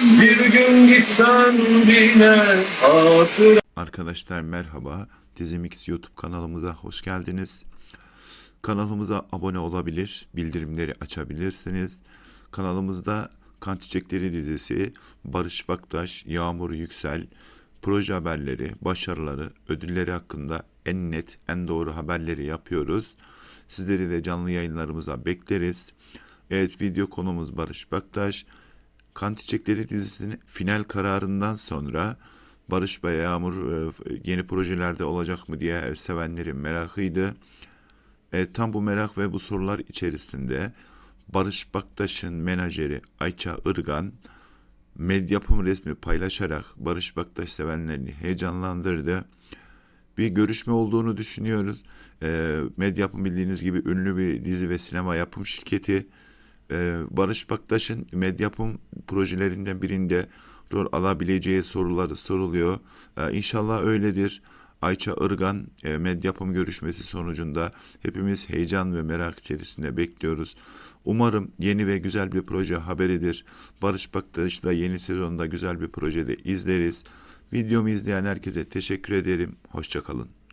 Bir gün gitsen bile hatıra Arkadaşlar merhaba. Dizimix YouTube kanalımıza hoş geldiniz. Kanalımıza abone olabilir, bildirimleri açabilirsiniz. Kanalımızda Kan Çiçekleri dizisi, Barış Baktaş, Yağmur Yüksel, proje haberleri, başarıları, ödülleri hakkında en net, en doğru haberleri yapıyoruz. Sizleri de canlı yayınlarımıza bekleriz. Evet video konumuz Barış Baktaş. Kan Çiçekleri dizisinin final kararından sonra Barış ve Yağmur e, yeni projelerde olacak mı diye sevenlerin merakıydı. E, tam bu merak ve bu sorular içerisinde Barış Baktaş'ın menajeri Ayça Irgan Medyapım resmi paylaşarak Barış Baktaş sevenlerini heyecanlandırdı. Bir görüşme olduğunu düşünüyoruz. E, Medyapım bildiğiniz gibi ünlü bir dizi ve sinema yapım şirketi. E, Barış Baktaş'ın Medyapım projelerinden birinde rol alabileceği soruları soruluyor. E, inşallah öyledir. Ayça Irgan e, Medyapım görüşmesi sonucunda hepimiz heyecan ve merak içerisinde bekliyoruz. Umarım yeni ve güzel bir proje haberidir. Barış Baktaş'la yeni sezonda güzel bir projede izleriz. Videomu izleyen herkese teşekkür ederim. Hoşçakalın.